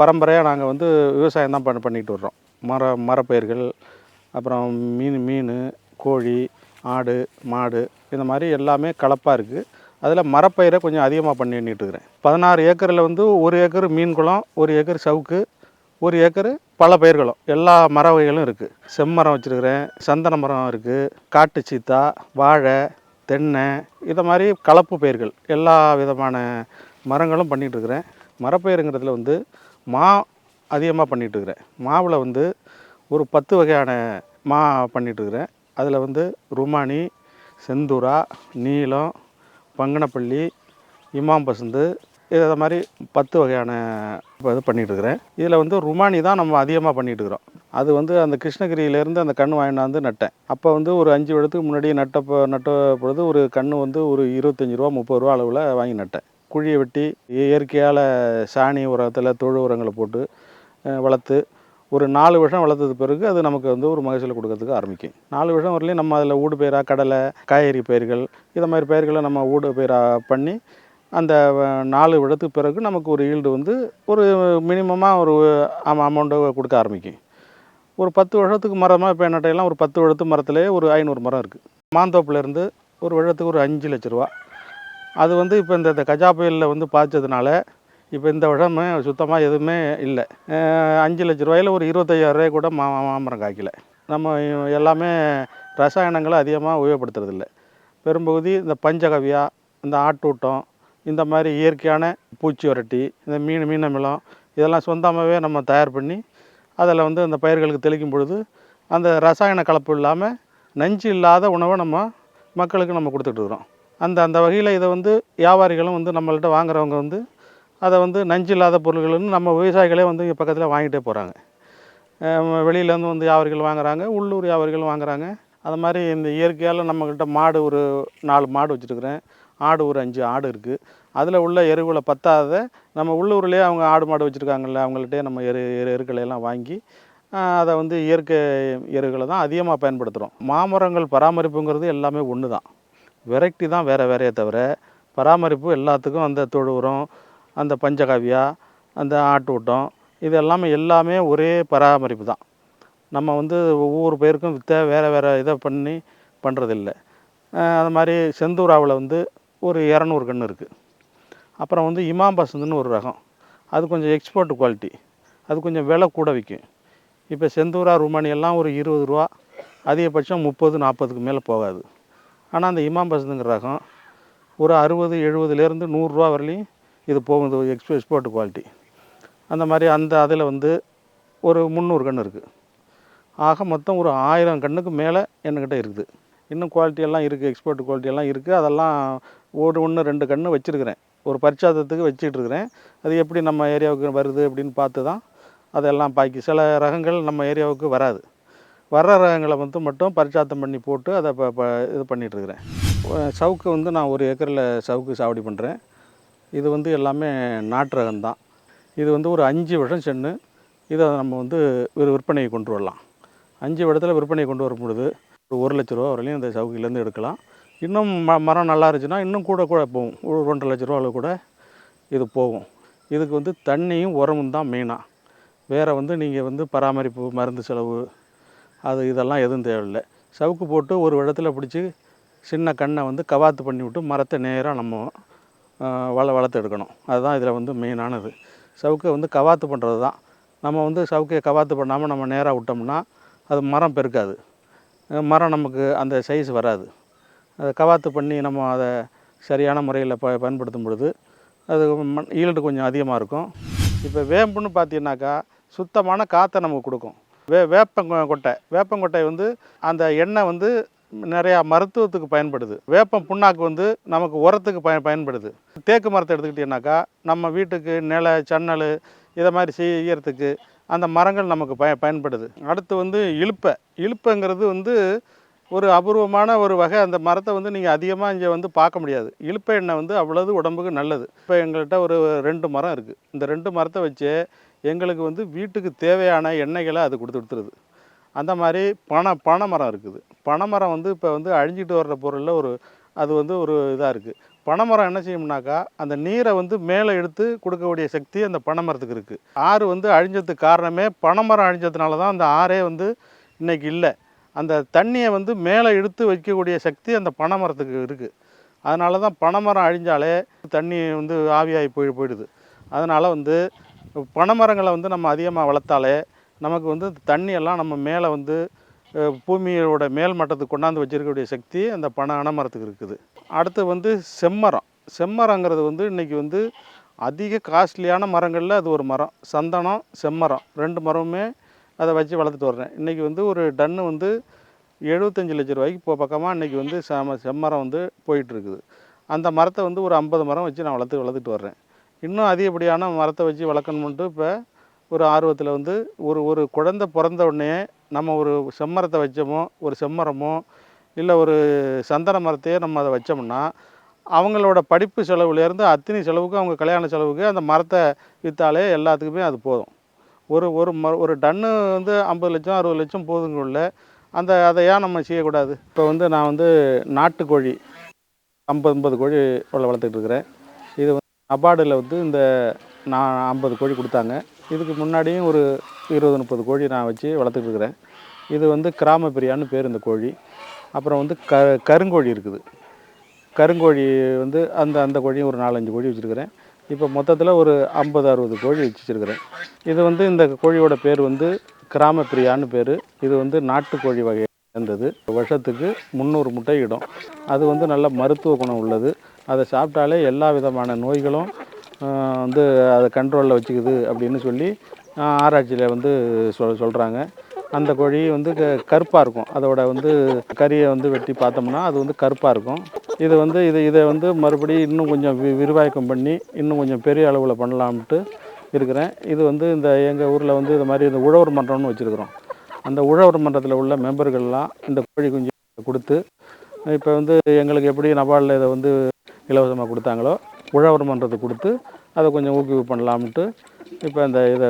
பரம்பரையாக நாங்கள் வந்து விவசாயம் தான் பண்ண பண்ணிட்டு வர்றோம். மர மரப்பயிர்கள் அப்புறம் மீன் மீன் கோழி ஆடு மாடு இந்த மாதிரி எல்லாமே கலப்பாக இருக்குது அதில் மரப்பயிரை கொஞ்சம் அதிகமாக பண்ணிட்டு இருக்கிறேன். பதினாறு ஏக்கரில் வந்து ஒரு ஏக்கர் மீன் குளம் ஒரு ஏக்கர் சவுக்கு ஒரு ஏக்கர் பல பயிர்களும். எல்லா மர வகைகளும் இருக்குது செம்மரம் வச்சுருக்கிறேன் சந்தன மரம் இருக்குது காட்டு சீத்தா வாழை தென்னை இதை மாதிரி கலப்பு பயிர்கள். எல்லா விதமான மரங்களும் பண்ணிகிட்டு இருக்கிறேன். மரப்பயிருங்கிறதுல வந்து மா அதிகமாக பண்ணிகிட்டு இருக்கிறேன் மாவில் வந்து ஒரு பத்து வகையான மா பண்ணிகிட்டு இருக்கிறேன் அதில் வந்து ருமானி செந்தூரா நீலம் பங்கனப்பள்ளி இமாம் பசந்து இதை மாதிரி பத்து வகையான இப்போ இது பண்ணிகிட்டு இருக்கிறேன் இதில் வந்து ருமானி தான் நம்ம அதிகமாக பண்ணிகிட்டு இருக்கிறோம் அது வந்து அந்த கிருஷ்ணகிரியிலேருந்து அந்த கன்று வாங்கினாந்து நட்டேன். அப்போ வந்து ஒரு அஞ்சு வருடத்துக்கு முன்னாடி நட்டப்போ நட்ட பொழுது ஒரு கன்று வந்து ஒரு இருபத்தஞ்சி ரூபா முப்பது ரூபா அளவில் வாங்கி நட்டேன். குழியை வெட்டி இயற்கையால் சாணி உரத்தில் தொழு உரங்களை போட்டு வளர்த்து ஒரு நாலு வருஷம் வளர்த்தது பிறகு அது நமக்கு வந்து ஒரு மகசூல் கொடுக்கறதுக்கு ஆரம்பிக்கும். நாலு வருஷம் வரலையும் நம்ம அதில் ஊடு பயிராக கடலை காய்கறி பயிர்கள் இதை மாதிரி பயிர்களை நம்ம ஊடு பயிராக பண்ணி அந்த நாலு வருடத்துக்கு பிறகு நமக்கு ஒரு ஈல்டு வந்து ஒரு மினிமமாக ஒரு அமௌண்ட்டை கொடுக்க ஆரம்பிக்கும். ஒரு பத்து வருஷத்துக்கு மரமாக இப்போ என்னட்டையெல்லாம் ஒரு பத்து வருடத்து மரத்துலேயே ஒரு ஐநூறு மரம் இருக்குது மாந்தோப்புலேருந்து ஒரு வருடத்துக்கு ஒரு அஞ்சு லட்ச ரூபா. அது வந்து இப்போ இந்த இந்த கஜா புயலில் வந்து பாய்ச்சதுனால இப்போ இந்த வருடம் சுத்தமாக எதுவுமே இல்லை. அஞ்சு லட்ச ரூபாயில் ஒரு இருபத்தையாயிரரூவாய் கூட மா மாமரம் காய்க்கல. நம்ம எல்லாமே ரசாயனங்களை அதிகமாக உபயோகப்படுத்துறதில்ல. பெரும்பகுதி இந்த பஞ்சகவ்யா இந்த ஆட்டூட்டம் இந்த மாதிரி இயற்கையான பூச்சி வரட்டி இந்த மீன் மீனமிலம் இதெல்லாம் சொந்தமாகவே நம்ம தயார் பண்ணி அதில் வந்து அந்த பயிர்களுக்கு தெளிக்கும் பொழுது அந்த ரசாயன கலப்பு இல்லாமல் நஞ்சு இல்லாத உணவை நம்ம மக்களுக்கு நம்ம கொடுத்துட்ருக்குறோம் அந்த அந்த வகையில் இதை வந்து வியாபாரிகளும் வந்து நம்மள்கிட்ட வாங்குறவங்க வந்து அதை வந்து நஞ்சு இல்லாத பொருள்கள்னு நம்ம விவசாயிகளே வந்து இங்கே பக்கத்தில் வாங்கிட்டே போகிறாங்க வெளியிலேருந்து வந்து வியாபாரிகள் வாங்குறாங்க உள்ளூர் வியாபாரிகள் வாங்குறாங்க. அது மாதிரி இந்த இயற்கையால் நம்மக்கிட்ட மாடு ஒரு நாலு மாடு வச்சுருக்குறேன். ஆடு ஒரு அஞ்சு ஆடு இருக்குது அதில் உள்ள எருவுகளை பத்தாத நம்ம உள்ளூர்லேயே அவங்க ஆடு மாடு வச்சுருக்காங்கல்ல அவங்கள்ட்டே நம்ம எரு எரு எருக்களை எல்லாம் வாங்கி அதை வந்து இயற்கை எருகளை தான் அதிகமாக பயன்படுத்துகிறோம் மாமரங்கள் பராமரிப்புங்கிறது எல்லாமே ஒன்று தான் வெரைட்டி தான் வேறு வேறையே தவிர பராமரிப்பு எல்லாத்துக்கும் அந்த தொழு உரம் அந்த பஞ்சகாவியா அந்த ஆட்டூட்டம் இது எல்லாமே எல்லாமே ஒரே பராமரிப்பு தான். நம்ம வந்து ஒவ்வொரு பயிருக்கும் வித்த வேறு வேறு இதை பண்ணி பண்ணுறதில்ல அது மாதிரி செந்தூராவில் வந்து ஒரு இரநூறு கன்று இருக்குது அப்புறம் வந்து இமாம் பசந்துன்னு ஒரு ரகம். அது கொஞ்சம் எக்ஸ்போர்ட் குவாலிட்டி அது கொஞ்சம் விலை கூட விற்கும். இப்போ செந்தூரா ருமானி எல்லாம் ஒரு இருபது ரூபா அதிகபட்சம் முப்பது நாற்பதுக்கு மேலே போகாது. ஆனால் அந்த இமாம் பசந்துங்கிற ரகம் ஒரு அறுபது எழுபதுலேருந்து நூறுரூவா வரலையும் இது போகுது எக்ஸ்போ எக்ஸ்போர்ட் குவாலிட்டி அந்த மாதிரி அந்த அதில் வந்து ஒரு முந்நூறு கன்று இருக்குது ஆக மொத்தம் ஒரு ஆயிரம் கன்றுக்கு மேலே என்கிட்ட இருக்குது. இன்னும் குவாலிட்டி எல்லாம் இருக்குது எக்ஸ்போர்ட் குவாலிட்டி எல்லாம் இருக்குது அதெல்லாம் ஒரு ஒன்று ரெண்டு கன்று வச்சுருக்கிறேன். ஒரு பரிச்சாதத்துக்கு வச்சுட்டு இருக்கிறேன். அது எப்படி நம்ம ஏரியாவுக்கு வருது அப்படின்னு பார்த்து தான் அதெல்லாம் பாக்கி சில ரகங்கள் நம்ம ஏரியாவுக்கு வராது. வர்ற ரகங்களை வந்து மட்டும் பரிச்சாத்தம் பண்ணி போட்டு அதை இப்போ இப்போ இது பண்ணிகிட்ருக்கிறேன் சவுக்கு வந்து நான் ஒரு ஏக்கரில் சவுக்கு சாவடி பண்ணுறேன் இது வந்து எல்லாமே நாட்டு ரகம் தான். இது வந்து ஒரு அஞ்சு வருஷம் சென்று இதை நம்ம வந்து ஒரு விற்பனையை கொண்டு வரலாம். அஞ்சு வருடத்தில் விற்பனையை கொண்டு வரும் பொழுது ஒரு ஒரு லட்ச ரூபா வரையிலும் இந்த சவுக்கிலேருந்து எடுக்கலாம். இன்னும் ம மரம் நல்லா இருந்துச்சுன்னா இன்னும் கூட கூட போகும். ஒரு ரெண்டரை லட்ச ரூபா அளவு கூட இது போகும். இதுக்கு வந்து தண்ணியும் உரமும் தான் மெயினாக வேறு வந்து நீங்கள் வந்து பராமரிப்பு மருந்து செலவு அது இதெல்லாம் எதுவும் தேவையில்லை. சவுக்கு போட்டு ஒரு இடத்துல பிடிச்சி சின்ன கண்ணை வந்து கவாத்து பண்ணி விட்டு மரத்தை நேராக நம்ம வள வளர்த்து எடுக்கணும். அதுதான் இதில் வந்து மெயினானது. சவுக்கை வந்து கவாத்து பண்ணுறது தான். நம்ம வந்து சவுக்கையை கவாத்து பண்ணாமல் நம்ம நேராக விட்டோம்னா அது மரம் பெருக்காது. மரம் நமக்கு அந்த சைஸ் வராது. அதை கவாத்து பண்ணி நம்ம அதை சரியான முறையில் ப பயன்படுத்தும் பொழுது அது மண் ஈல்டு கொஞ்சம் அதிகமாக இருக்கும். இப்போ வேம்புன்னு பார்த்தீங்கன்னாக்கா சுத்தமான காற்றை நமக்கு கொடுக்கும். வே வேப்பங்க கொட்டை. வேப்பங்கொட்டை வந்து அந்த எண்ணெய் வந்து நிறையா மருத்துவத்துக்கு பயன்படுது. வேப்பம் புண்ணாக்கு வந்து நமக்கு உரத்துக்கு பய பயன்படுது. தேக்கு மரத்தை எடுத்துக்கிட்டிங்கனாக்கா நம்ம வீட்டுக்கு நில சன்னல் இதை மாதிரி செய்யறதுக்கு அந்த மரங்கள் நமக்கு பய பயன்படுது. அடுத்து வந்து இழுப்பை. இழுப்புங்கிறது வந்து ஒரு அபூர்வமான ஒரு வகை. அந்த மரத்தை வந்து நீங்கள் அதிகமாக இங்கே வந்து பார்க்க முடியாது. இலுப்பை எண்ணெய் வந்து அவ்வளவு உடம்புக்கு நல்லது. இப்போ எங்கள்கிட்ட ஒரு ரெண்டு மரம் இருக்குது இந்த ரெண்டு மரத்தை வச்சு எங்களுக்கு வந்து வீட்டுக்கு தேவையான எண்ணெய்களை அது கொடுத்து கொடுத்துருது அந்த மாதிரி பனை பனை மரம் இருக்குது. பனை மரம் வந்து இப்போ வந்து அழிஞ்சிட்டு வர்ற பொருளில் ஒரு அது வந்து ஒரு இதாக இருக்குது பனைமரம் என்ன செய்யும்னாக்கா அந்த நீரை வந்து மேலே எடுத்து கொடுக்கக்கூடிய சக்தி அந்த பனைமரத்துக்கு இருக்குது ஆறு வந்து அழிஞ்சதுக்கு காரணமே பனைமரம் அழிஞ்சதுனால தான் அந்த ஆறே வந்து இன்றைக்கி இல்லை. அந்த தண்ணியை வந்து மேலே எடுத்து வைக்கக்கூடிய சக்தி அந்த பனைமரத்துக்கு இருக்குது அதனால தான் பனைமரம் அழிஞ்சாலே தண்ணி வந்து ஆவியாகி போய் போயிடுது. அதனால் வந்து பனைமரங்களை வந்து நம்ம அதிகமாக வளர்த்தாலே நமக்கு வந்து தண்ணியெல்லாம் நம்ம மேலே வந்து பூமியோட மேல் மட்டத்துக்கு கொண்டாந்து வச்சிருக்கக்கூடிய சக்தி அந்த பனை அணமரத்துக்கு இருக்குது. அடுத்து வந்து செம்மரம். செம்மரங்கிறது வந்து இன்றைக்கி வந்து அதிக காஸ்ட்லியான மரங்களில் அது ஒரு மரம். சந்தனம் செம்மரம். ரெண்டு மரமுமே அதை வச்சு வளர்த்துட்டு வர்றேன். இன்றைக்கி வந்து ஒரு டன்னு வந்து எழுபத்தஞ்சு லட்ச ரூபாய்க்கு இப்போ பக்கமாக இன்றைக்கி வந்து செம செம்மரம் வந்து போயிட்டுருக்குது. அந்த மரத்தை வந்து ஒரு ஐம்பது மரம் வச்சு நான் வளர்த்து வளர்த்துட்டு வர்றேன். இன்னும் அதிகப்படியான மரத்தை வச்சு வளர்க்கணுன்ட்டு இப்போ ஒரு ஆர்வத்தில் வந்து ஒரு ஒரு குழந்த பிறந்த உடனே நம்ம ஒரு செம்மரத்தை வச்சோமோ ஒரு செம்மரமோ இல்லை ஒரு சந்தன மரத்தையே நம்ம அதை வச்சோம்னா அவங்களோட படிப்பு செலவுலேருந்து அத்தனை செலவுக்கு அவங்க கல்யாண செலவுக்கு அந்த மரத்தை விற்றாலே எல்லாத்துக்குமே அது போதும். ஒரு ஒரு ம ஒரு டன்னு வந்து ஐம்பது லட்சம் அறுபது லட்சம் போதுங்குள்ள அந்த அதை ஏன் நம்ம செய்யக்கூடாது. இப்போ வந்து நான் வந்து நாட்டுக்கோழி ஐம்பது ஐம்பது கோழி உள்ள வளர்த்துட்டு இருக்கிறேன். இது வந்து நபார்டில் வந்து இந்த நான் ஐம்பது கோழி கொடுத்தாங்க. இதுக்கு முன்னாடியும் ஒரு இருபது முப்பது கோழி நான் வச்சு வளர்த்துட்டு இருக்கிறேன். இது வந்து கிராம பிரியான்னு பேர் இந்த கோழி. அப்புறம் வந்து க கருங்கோழி இருக்குது. கருங்கோழி வந்து அந்த அந்த கோழியும் ஒரு நாலஞ்சு கோழி வச்சுருக்கிறேன். இப்போ மொத்தத்தில் ஒரு ஐம்பது அறுபது கோழி வச்சுருக்கிறேன். இது வந்து இந்த கோழியோட பேர் வந்து கிராம பிரியான்னு பேர். இது வந்து நாட்டுக்கோழி வகை சேர்ந்தது. வருஷத்துக்கு முந்நூறு முட்டை இடும். அது வந்து நல்ல மருத்துவ குணம் உள்ளது. அதை சாப்பிட்டாலே எல்லா விதமான நோய்களும் வந்து அதை கண்ட்ரோலில் வச்சுக்குது அப்படின்னு சொல்லி ஆராய்ச்சியில் வந்து சொல் சொல்கிறாங்க அந்த கோழி வந்து க கருப்பாக இருக்கும். அதோட வந்து கறியை வந்து வெட்டி பார்த்தோம்னா அது வந்து கருப்பாக இருக்கும். இது வந்து இது இதை வந்து மறுபடியும் இன்னும் கொஞ்சம் வி விரிவாக்கம் பண்ணி இன்னும் கொஞ்சம் பெரிய அளவில் பண்ணலாம்ட்டு இருக்கிறேன். இது வந்து இந்த எங்கள் ஊரில் வந்து இது மாதிரி இந்த உழவர் மன்றம்னு வச்சுருக்குறோம். அந்த உழவர் மன்றத்தில் உள்ள மெம்பர்கள்லாம் இந்த கோழி குஞ்சு கொடுத்து இப்போ வந்து எங்களுக்கு எப்படி நபாலில் இதை வந்து இலவசமாக கொடுத்தாங்களோ உழவர் மன்றத்தை கொடுத்து அதை கொஞ்சம் ஊக்குவிப்பு பண்ணலாம்ட்டு இப்போ அந்த இதை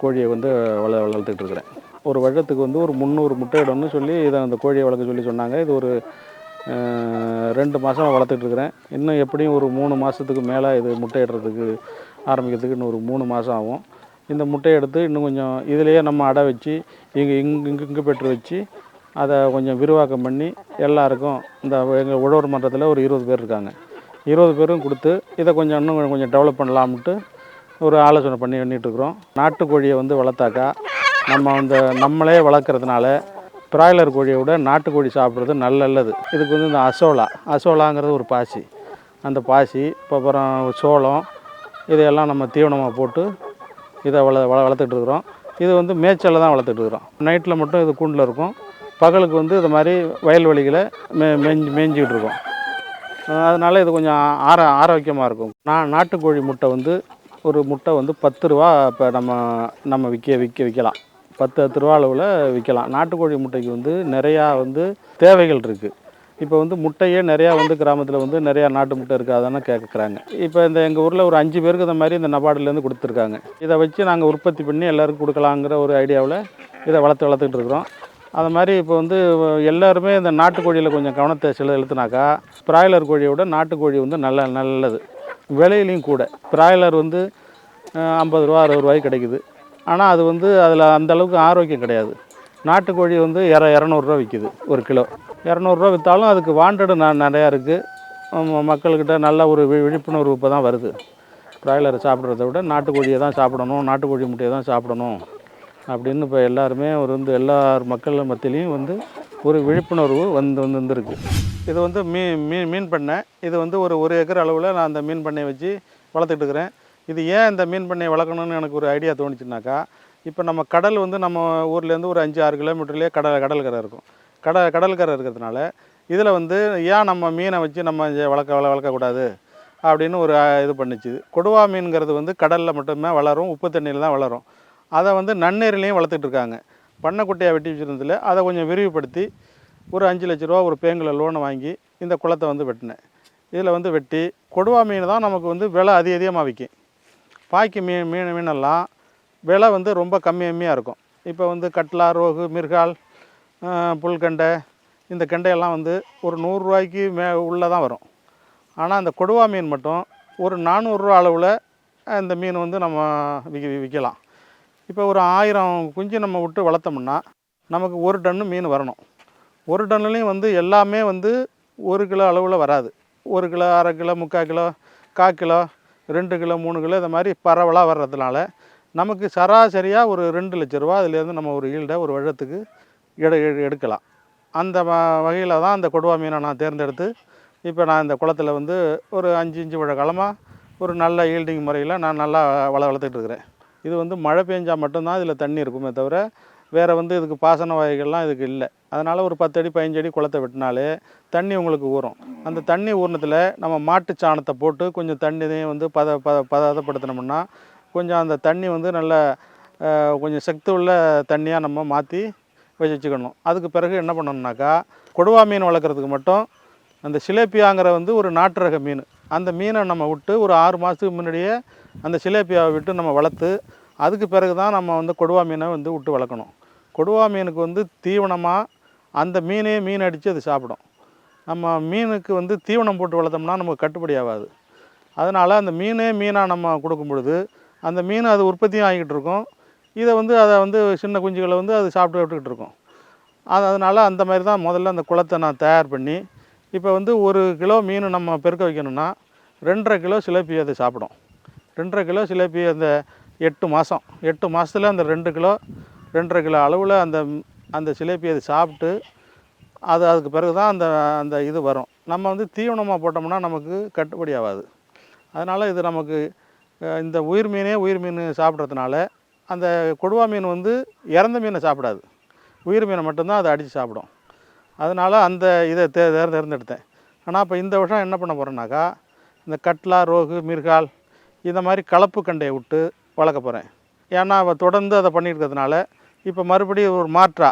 கோழியை வந்து வள வளர்த்துக்கிட்டு இருக்கிறேன். ஒரு வருடத்துக்கு வந்து ஒரு முந்நூறு முட்டையிடணும்னு சொல்லி இதை அந்த கோழியை வளர்க்க சொல்லி சொன்னாங்க. இது ஒரு ரெண்டு மாதம் வளர்த்துட்ருக்குறேன் இன்னும் எப்படியும் ஒரு மூணு மாதத்துக்கு மேலே இது முட்டையிடுறதுக்கு ஆரம்பிக்கிறதுக்கு இன்னும் ஒரு மூணு மாதம் ஆகும். இந்த முட்டையை எடுத்து இன்னும் கொஞ்சம் இதுலேயே நம்ம அடை வச்சு இங்கே இங்கு இங்கு இங்கு பெற்று வச்சு அதை கொஞ்சம் விரிவாக்கம் பண்ணி எல்லாருக்கும் இந்த எங்கள் உழவர் மன்றத்தில் ஒரு இருபது பேர் இருக்காங்க. இருபது பேரும் கொடுத்து இதை கொஞ்சம் இன்னும் கொஞ்சம் கொஞ்சம் டெவலப் பண்ணலாம்ட்டு ஒரு ஆலோசனை பண்ணி பண்ணிகிட்ருக்குறோம் நாட்டுக்கோழியை வந்து வளர்த்தாக்கா நம்ம அந்த நம்மளே வளர்க்குறதுனால பிராய்லர் கோழியை விட நாட்டுக்கோழி சாப்பிட்றது நல்லது இதுக்கு வந்து இந்த அசோலா. அசோலாங்கிறது ஒரு பாசி. அந்த பாசி இப்போ அப்புறம் சோளம் இதையெல்லாம் நம்ம தீவனமாக போட்டு இதை வள வள வளர்த்துட்டு இருக்கிறோம். இது வந்து மேய்ச்சலில் தான் வளர்த்துட்டு இருக்கிறோம். நைட்டில் மட்டும் இது கூண்டில் இருக்கும். பகலுக்கு வந்து இது மாதிரி வயல்வெளிகளை மே மேஞ்சி மேய்ஞ்சிக்கிட்டு இருக்கோம். அதனால் இது கொஞ்சம் ஆர ஆரோக்கியமாக இருக்கும். நான் நாட்டுக்கோழி முட்டை வந்து ஒரு முட்டை வந்து பத்து ரூபா இப்போ நம்ம நம்ம விற்க விற்க விற்கலாம் பத்து பத்து ரூபா அளவில் விற்கலாம் நாட்டுக்கோழி முட்டைக்கு வந்து நிறையா வந்து தேவைகள் இருக்குது இப்போ வந்து முட்டையே நிறையா வந்து கிராமத்தில் வந்து நிறையா நாட்டு முட்டை இருக்காதானே கேட்குறாங்க இப்போ இந்த எங்கள் ஊரில் ஒரு அஞ்சு பேருக்கு இந்த மாதிரி இந்த நபார்டுலேருந்து கொடுத்துருக்காங்க. இதை வச்சு நாங்கள் உற்பத்தி பண்ணி எல்லாருக்கும் கொடுக்கலாங்கிற ஒரு ஐடியாவில் இதை வளர்த்து வளர்த்துக்கிட்டு இருக்கிறோம். அது மாதிரி இப்போ வந்து எல்லாருமே இந்த நாட்டுக்கோழியில் கொஞ்சம் கவனத்தை செலுத்தினாக்கா பிராய்லர் கோழியை விட நாட்டுக்கோழி வந்து நல்ல நல்லது. விலையிலையும் கூட பிராய்லர் வந்து ஐம்பது ரூபா அறுபது ரூபாய்க்கு கிடைக்குது. ஆனால் அது வந்து அதில் அந்த அளவுக்கு ஆரோக்கியம் கிடையாது. நாட்டுக்கோழி வந்து இர இரநூறுவா விற்கிது ஒரு கிலோ. இரநூறுவா விற்றாலும் அதுக்கு வாண்டடு ந நிறையா இருக்குது மக்கள்கிட்ட நல்ல ஒரு வி விழிப்புணர்வு இப்போ தான் வருது. பிராய்லரை சாப்பிட்றத விட நாட்டுக்கோழியை தான் சாப்பிடணும் நாட்டுக்கோழி முட்டையை தான் சாப்பிடணும் அப்படின்னு இப்போ எல்லாருமே ஒரு வந்து எல்லார் மக்கள் மத்தியிலையும் வந்து ஒரு விழிப்புணர்வு வந்து வந்து வந்துருக்கு இது வந்து மீன் மீன் மீன் பண்ணை. இது வந்து ஒரு ஒரு ஏக்கர் அளவில் நான் அந்த மீன் பண்ணையை வச்சு வளர்த்துட்டு இருக்கிறேன். இது ஏன் இந்த மீன் பண்ணையை வளர்க்கணும்னு எனக்கு ஒரு ஐடியா தோணுச்சுனாக்கா இப்போ நம்ம கடல் வந்து நம்ம ஊர்லேருந்து ஒரு அஞ்சு ஆறு கிலோமீட்டர்லேயே கடல் கடல்கரை இருக்கும். கடல் கடல்கரை இருக்கிறதுனால இதில் வந்து ஏன் நம்ம மீனை வச்சு நம்ம வளர்க்க வள வளர்க்கக்கூடாது அப்படின்னு ஒரு இது பண்ணிச்சு. கொடுவா மீன்கிறது வந்து கடலில் மட்டுமே வளரும் உப்பு தண்ணியில் தான் வளரும். அதை வந்து நன்னீர்லேயும் வளர்த்துட்டு இருக்காங்க. பண்ணைக்குட்டையாக வெட்டி வச்சுருந்ததில் அதை கொஞ்சம் விரிவுபடுத்தி ஒரு அஞ்சு லட்ச ரூபா ஒரு பேங்கில் லோனை வாங்கி இந்த குளத்தை வந்து வெட்டினேன். இதில் வந்து வெட்டி கொடுவா மீன் தான் நமக்கு வந்து விலை அதிக அதிகமாக விற்கும் பாக்கி மீன் மீன் மீனெல்லாம் விலை வந்து ரொம்ப கம்மி கம்மியாக இருக்கும். இப்போ வந்து கட்லா ரோகு மிர்கால் புல்கண்டை இந்த கெண்டையெல்லாம் வந்து ஒரு நூறுரூவாய்க்கு மே உள்ளே தான் வரும். ஆனால் அந்த கொடுவா மீன் மட்டும் ஒரு நானூறுரூவா அளவில் இந்த மீன் வந்து நம்ம விற்க விற்கலாம். இப்போ ஒரு ஆயிரம் குஞ்சு நம்ம விட்டு வளர்த்தோம்னா நமக்கு ஒரு டன்னு மீன் வரணும். ஒரு டன்னுலேயும் வந்து எல்லாமே வந்து ஒரு கிலோ அளவில் வராது. ஒரு கிலோ அரை கிலோ முக்கால் கிலோ கால் கிலோ ரெண்டு கிலோ மூணு கிலோ இந்த மாதிரி பரவலாக வர்றதுனால நமக்கு சராசரியாக ஒரு ரெண்டு லட்ச ரூபா அதுலேருந்து நம்ம ஒரு ஈல்டை ஒரு வருடத்துக்கு எடு எடுக்கலாம். அந்த வகையில் தான் அந்த கொடுவா மீனை நான் தேர்ந்தெடுத்து இப்போ நான் இந்த குளத்துல வந்து ஒரு அஞ்சு இஞ்சு விழ காலமாக ஒரு நல்ல ஈல்டிங் முறையில் நான் நல்லா வள வளர்த்துட்டு இருக்கிறேன். இது வந்து மழை பெஞ்சால் மட்டும்தான் இதில் தண்ணி இருக்குமே தவிர வேறு வந்து இதுக்கு பாசன வகைகள்லாம் இதுக்கு இல்லை. அதனால் ஒரு பத்து அடி பதினஞ்சு அடி குளத்தை வெட்டினாலே தண்ணி உங்களுக்கு ஊறும். அந்த தண்ணி ஊறினத்தில் நம்ம மாட்டு சாணத்தை போட்டு கொஞ்சம் தண்ணியையும் வந்து பத பத பதப்படுத்தினோம்னா கொஞ்சம் அந்த தண்ணி வந்து நல்ல கொஞ்சம் சக்தி உள்ள தண்ணியாக நம்ம மாற்றி வச்சுக்கணும். அதுக்கு பிறகு என்ன பண்ணணும்னாக்கா கொடுவா மீன் வளர்க்குறதுக்கு மட்டும் அந்த சிலேப்பியாங்கிற வந்து ஒரு நாட்டு ரக மீன். அந்த மீனை நம்ம விட்டு ஒரு ஆறு மாதத்துக்கு முன்னாடியே அந்த சிலேப்பியாவை விட்டு நம்ம வளர்த்து அதுக்கு பிறகு தான் நம்ம வந்து கொடுவா மீனை வந்து விட்டு வளர்க்கணும். கொடுவா மீனுக்கு வந்து தீவனமாக அந்த மீனே மீன் அடித்து அது சாப்பிடும். நம்ம மீனுக்கு வந்து தீவனம் போட்டு வளர்த்தோம்னா நமக்கு கட்டுப்படி ஆகாது. அதனால் அந்த மீனே மீனாக நம்ம கொடுக்கும் பொழுது அந்த மீன் அது உற்பத்தியும் ஆகிக்கிட்டு இருக்கும். இதை வந்து அதை வந்து சின்ன குஞ்சுகளை வந்து அது சாப்பிட்டு விட்டுக்கிட்டு இருக்கும். அது அதனால் அந்த மாதிரி தான் முதல்ல அந்த குளத்தை நான் தயார் பண்ணி இப்போ வந்து ஒரு கிலோ மீன் நம்ம பெருக்க வைக்கணும்னா ரெண்டரை கிலோ சிலப்பி அது சாப்பிடும். ரெண்டரை கிலோ சிலப்பி அந்த எட்டு மாதம் எட்டு மாதத்துல அந்த ரெண்டு கிலோ ரெண்டரை கிலோ அளவில் அந்த அந்த சிலேபி அது சாப்பிட்டு அது அதுக்கு பிறகு தான் அந்த அந்த இது வரும். நம்ம வந்து தீவனமாக போட்டோம்னா நமக்கு கட்டுப்படி ஆகாது. அதனால் இது நமக்கு இந்த உயிர் மீனே உயிர் மீன் சாப்பிட்றதுனால அந்த கொடுவா மீன் வந்து இறந்த மீனை சாப்பிடாது. உயிர் மீனை மட்டும்தான் அதை அடித்து சாப்பிடும். அதனால் அந்த இதை தே தேர்ந்தெடுத்தேன். ஆனால் இப்போ இந்த வருஷம் என்ன பண்ண போகிறேன்னாக்கா இந்த கட்லா ரோகு மிர்கால் இந்த மாதிரி கலப்பு கண்டையை விட்டு வளர்க்க போகிறேன் ஏன்னா அவள் தொடர்ந்து அதை பண்ணியிருக்கிறதுனால இருக்கிறதுனால இப்போ மறுபடியும் ஒரு மாற்றா.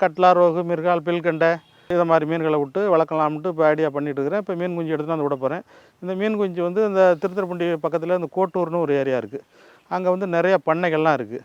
கட்லா ரோகு மிருகால் பில்கண்டை இதை மாதிரி மீன்களை விட்டு வளர்க்கலாம்ட்டு இப்போ ஐடியா பண்ணிட்டு இருக்கிறேன் இப்போ மீன் குஞ்சு எடுத்து வந்து விட போகிறேன் இந்த மீன் குஞ்சு வந்து இந்த திருத்துறைப்பூண்டி பக்கத்தில் இந்த கோட்டூர்னு ஒரு ஏரியா இருக்குது அங்கே வந்து நிறைய பண்ணைகள்லாம் இருக்குது